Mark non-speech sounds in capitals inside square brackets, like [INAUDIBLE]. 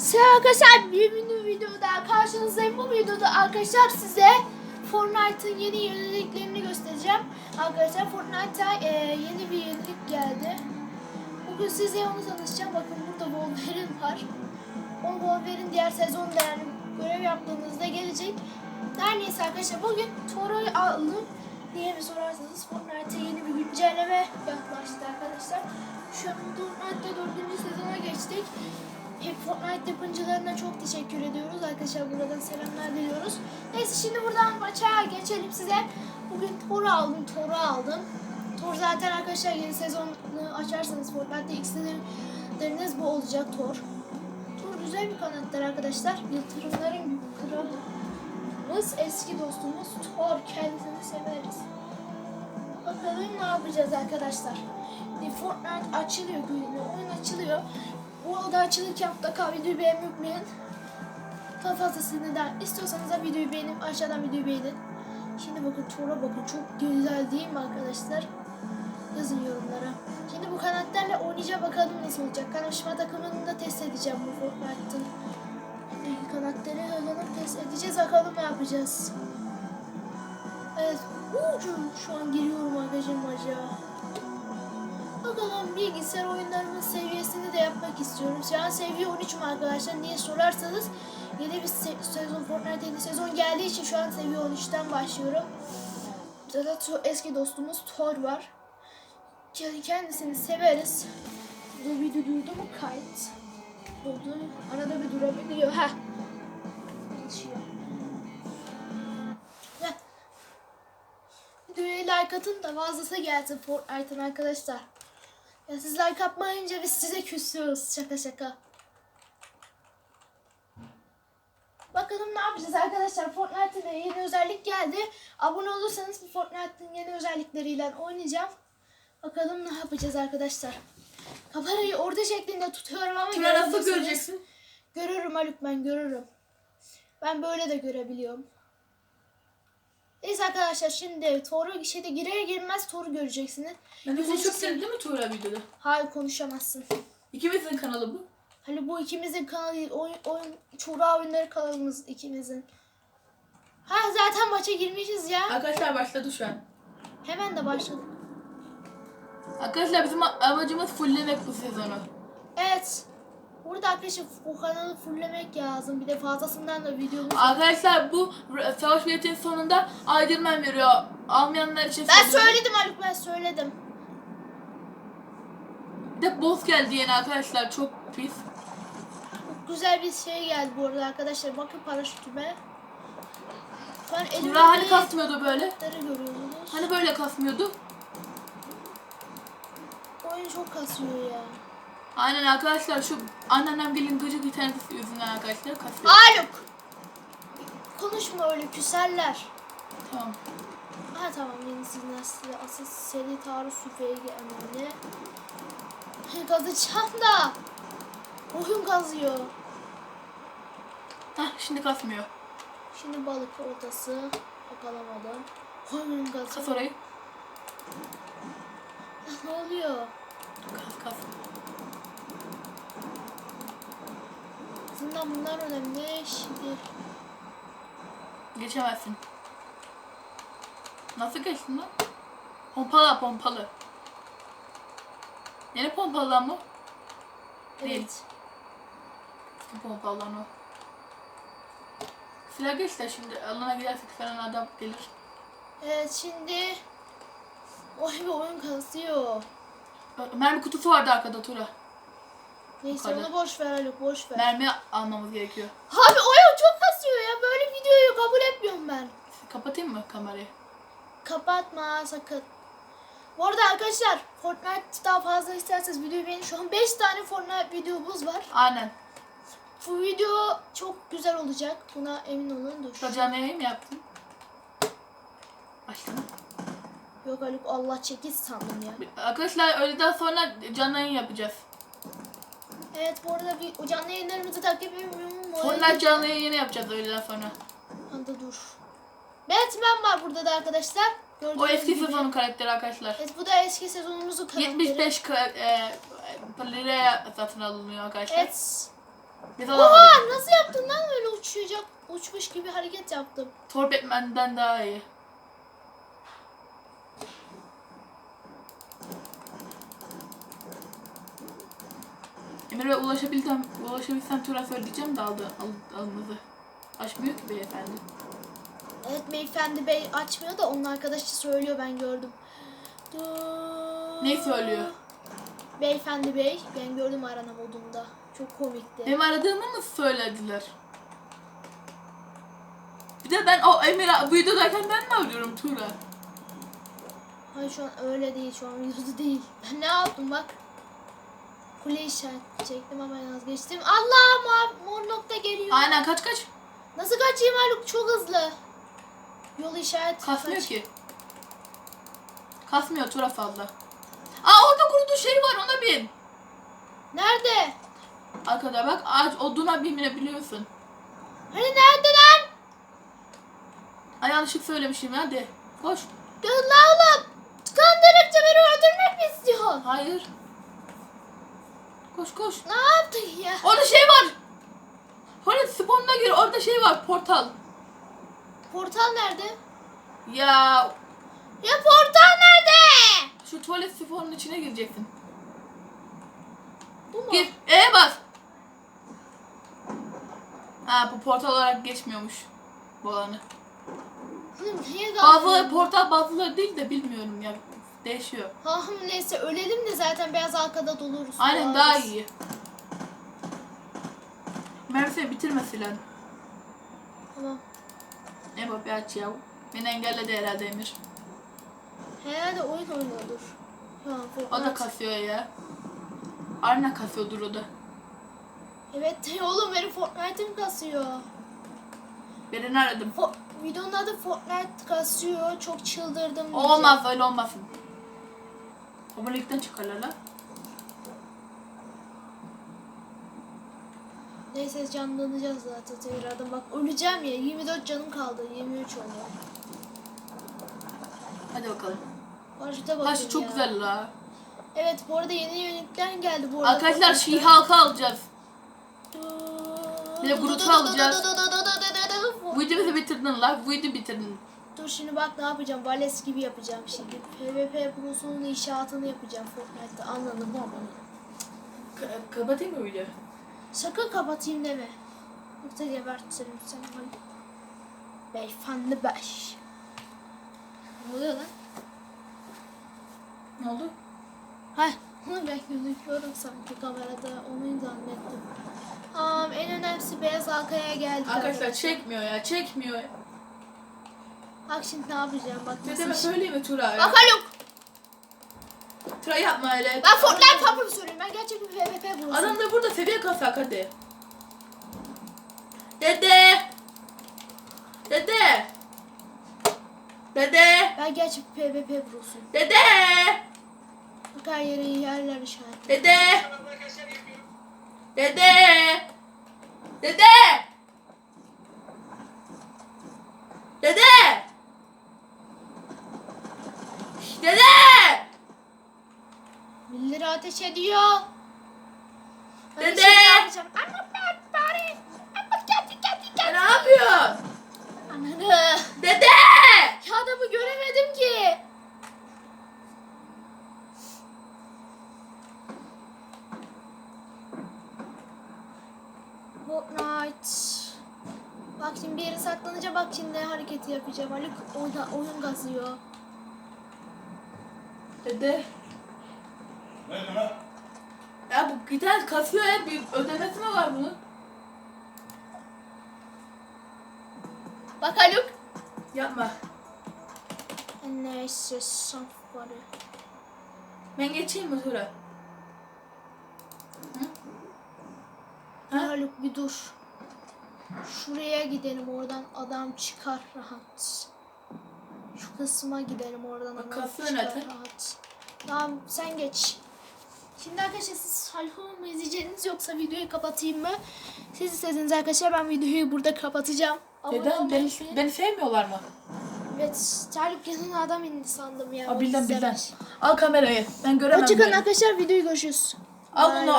Selam arkadaşlar bir video videoda karşınızdayım. Bu videoda arkadaşlar size Fortnite'ın yeni yeniliklerini göstereceğim. Arkadaşlar Fortnite'a e, yeni bir yenilik geldi. Bugün size onu tanışacağım. Bakın burada Wolverine var. O Wolverine diğer sezonda yani görev yaptığınızda gelecek. Her neyse arkadaşlar bugün Toro'yu aldım. Niye mi sorarsanız Fortnite'a yeni bir güncelleme yaklaştı arkadaşlar. Şu an Fortnite'da dördüncü sezona geçtik. Hep Fortnite yapımcılarına çok teşekkür ediyoruz. Arkadaşlar buradan selamlar diliyoruz. Neyse şimdi buradan maça geçelim size. Bugün Thor'u aldım, Thor'u aldım. Thor zaten arkadaşlar yeni sezonu açarsanız Fortnite'de ilk bu olacak Thor. Thor güzel bir karakter arkadaşlar. Yıldırımların kralımız, eski dostumuz Thor. Kendisini severiz. Bakalım ne yapacağız arkadaşlar. Fortnite açılıyor oyun açılıyor. Bu oda açılırken mutlaka videoyu beğenmeyi unutmayın. Daha fazlasını da istiyorsanız da videoyu beğenin. Aşağıdan videoyu beğenin. Şimdi bakın Thor'a bakın. Çok güzel değil mi arkadaşlar? Yazın yorumlara. Şimdi bu kanatlarla oynayacağım bakalım nasıl olacak. Kanaşma takımını da test edeceğim bu Fortnite'ın. Kanatları alalım test edeceğiz. Bakalım ne yapacağız. Evet. Uuu, şu an giriyorum arkadaşlar maça. Bakalım bilgisayar oyunlarımın seviyesini de yapmak istiyorum. Şu an seviye 13'üm arkadaşlar. Niye sorarsanız yeni bir se- sezon Fortnite yeni sezon geldiği için şu an seviye 13'ten başlıyorum. Zaten eski dostumuz Thor var. Ke- Kendisini severiz. Burada bir durdu mu kayıt? Durdu. Arada bir durabiliyor. Heh. Videoya like atın da fazlası gelsin Fortnite'ın arkadaşlar. Ya siz like atmayınca biz size küsüyoruz. Şaka şaka. Bakalım ne yapacağız arkadaşlar. Fortnite'ın da yeni özellik geldi. Abone olursanız bu Fortnite'ın yeni özellikleriyle oynayacağım. Bakalım ne yapacağız arkadaşlar. Kamerayı orta şeklinde tutuyorum ama göremezsiniz. göreceksin? Görürüm Haluk ben görürüm. Ben böyle de görebiliyorum. Neyse arkadaşlar şimdi Thor'u şeyde girer girmez Thor'u göreceksiniz. Ben de çıksın. değil mi Tuğra videoda? Hayır konuşamazsın. İkimizin kanalı bu. Hani bu ikimizin kanalı değil, oyun, oyun Çuğra oyunları kanalımız ikimizin. Ha zaten maça girmişiz ya. Arkadaşlar başladı şu an. Hemen de başladık. Arkadaşlar bizim amacımız fulllemek bu sezonu. Evet. Burada arkadaşlar bu kanalı fulllemek lazım. Bir de fazlasından da videomuz. Arkadaşlar bu savaş biletinin sonunda Aydırman veriyor. Almayanlar için Ben söylüyorum. söyledim Haluk ben söyledim. Bir de boss geldi yeni arkadaşlar çok pis. Çok güzel bir şey geldi bu arada arkadaşlar. Bakın paraşütüme. An elimde hani kasmıyordu böyle? Hani böyle kasmıyordu? Oyun çok kasıyor ya. Aynen arkadaşlar şu anneannem gelin gıcık interneti yüzünden arkadaşlar kasıyor. Haluk! Konuşma öyle küserler. Tamam. Ha tamam yeni size asıl seri taarruz süfeği önemli. Kazacağım da. Oyun kazıyor. Hah şimdi kasmıyor. Şimdi balık ortası. Yakalamadım. Oyun Kas kazıyor. orayı. Ne oluyor? Kas kas. Aslında bunlar önemli. Şimdi Geçemezsin. Nasıl geçtin lan? Pompalı pompalı. Yine pompalı lan bu. Değil. evet. Eski pompalı lan o. Silah geç de şimdi alana gidersek falan adam gelir. Evet şimdi Oy bir oyun kasıyor. Mermi kutusu vardı arkada Tura. Neyse Yukarıda. onu boş ver Haluk boş ver. Mermi almamız gerekiyor. Abi oyun çok kasıyor ya. Böyle videoyu kabul etmiyorum ben. Kapatayım mı kamerayı? Kapatma sakın. Bu arada arkadaşlar Fortnite daha fazla isterseniz videoyu beğenin. Şu an 5 tane Fortnite videomuz var. Aynen. Bu video çok güzel olacak. Buna emin olun. Dur. Canlı yayın mı yaptın? Başladım. Yok Haluk Allah çekil sandım ya. Arkadaşlar öğleden sonra canlı yayın yapacağız. Evet bu arada bir canlı yayınlarımızı takip etmiyorum. Fortnite canlı yayını yapacağız öğleden sonra. Anda dur. Batman var burada da arkadaşlar. Gördüğünüz O eski gibi. sezonun karakteri arkadaşlar. Evet bu da eski sezonumuzun karakteri. 75 ka- e, liraya satın alınıyor arkadaşlar. Evet. Biz. Oha nasıl yaptın lan öyle uçacak uçmuş gibi hareket yaptım. Thor Batman'den daha iyi. Emir'e ulaşabilsem, ulaşabilsem Tura söyleyeceğim de aldı, al, almadı. Açmıyor ki beyefendi. Evet beyefendi bey açmıyor da onun arkadaşı söylüyor ben gördüm. Ne söylüyor? Beyefendi bey ben gördüm arana modunda. Çok komikti. Benim aradığımı mı söylediler? Bir de ben o Emir bu videodayken ben mi arıyorum Tura? Hayır şu an öyle değil şu an videoda değil. Ben ne yaptım bak. Kule işaret çektim ama vazgeçtim. Allah mor, mor nokta geliyor. Aynen kaç kaç. Nasıl kaçayım Haluk çok hızlı. Yol işaret Kasmıyor kaç. ki. Kasmıyor Tura fazla. Aa orada kurudu şey var ona bin. Nerede? Arkada bak ağaç oduna biliyorsun. Hani nerede lan? Ay yanlışlık söylemişim hadi. Koş. Dur la oğlum. Kandırıkça beni öldürmek mi istiyor? Hayır. Koş koş. Ne yaptın ya? Orada şey var. Tuvalet spawnına gir orada şey var portal. Portal nerede? Ya Ya portal nerede? şu tuvalet spawnının içine gireceksin. Bu mu? Gir. E bas. Ha bu portal olarak geçmiyormuş. Bu alanı. Niye Bazıları portal bazıları değil de bilmiyorum ya. Değişiyor. Ha hım, neyse ölelim de zaten beyaz arkada doluruz. Aynen daha iyi. Merve bitirme filan. Tamam. Bir aç ya. Beni engelledi herhalde Emir. Herhalde oyun oynuyordur. An O da kasıyor ya. Arna kasıyordur o da. Evet [LAUGHS] oğlum benim Fortnite'ım kasıyor. Birini aradım. Fo- videonun adı Fortnite kasıyor. Çok çıldırdım. diyeceğim. Olmaz öyle olmasın. Abonelikten çıkarlar lan. Neyse canlanacağız zaten tekrardan. Bak öleceğim ya. 24 canım kaldı. 23 oldu. Hadi bakalım. Paraşüte bakayım Taşı çok ya. güzel la. Evet bu arada yeni yenilikler geldi bu arada. Arkadaşlar Fortnite'ta. She-Hulk'ı alacağız. Bir de Groot'u alacağız. Bu videomuzu bitirdin la. Bu videoyu bitirdin. Şimdi bak ne yapacağım. Vales gibi yapacağım şimdi. PvP Pro'sunun inşaatını yapacağım Fortnite'ta. Anladın mı ama? kapatayım mı videoyu? Sakın kapatayım deme. Yoksa gebertirim seni. Beyefendi baş. Ne oluyor lan? Ne oldu? Hay, ben gözüküyorum sanki kamerada. Onu zannettim. Tamam, en önemlisi beyaz halkaya geldik. Arkadaşlar çekmiyor ya çekmiyor. Bak şimdi ne yapacağım bak nasıl demek iş- söyleyeyim mi Tura? Bak Haluk. Tura yapma öyle. Ben Fortnite Pupper söylüyorum. Ben gerçek bir PvP burası. Adam da burada seviye kasak hadi. Dede. Dede. Dede. Ben gerçek bir PvP burası. Dede. Bak her yere yerler işaret. Dede. Dede. Dede. Dede. Ateş ediyor. Ben Dede! bir yapacağım. Anam ben bari. Ama kendi kendi Ya kendi. Ne yapıyorsun? Ananı. Dede. Ya adamı göremedim ki. Fortnite. Bak şimdi bir yere saklanınca bak şimdi ne hareketi yapacağım. Haluk oyna, oyun gazıyor. Dede. Ne lan? Ya bu gitar kasıyor ya. Bir ödemesi mi var bunun? Bak Haluk. Yapma. Neyse somebody. Ben geçeyim mi Tura? Hı? Ha? Haluk bir dur. Şuraya gidelim oradan adam çıkar rahat. Şu kısma gidelim oradan Bak, adam kasıyor çıkar zaten. rahat. Tamam sen geç. Şimdi arkadaşlar siz Haluk'u mu izleyeceksiniz yoksa videoyu kapatayım mı? Siz istediğiniz arkadaşlar ben videoyu burada kapatacağım. Abone Neden? olmayı Beni, unutmayın. beni sevmiyorlar mı? Evet Haluk yanına adam indi sandım ya. Aa, bilden bilden. Al kamerayı. Ben göremem. Hoşçakalın böyle. arkadaşlar videoyu görüşürüz. Al bunu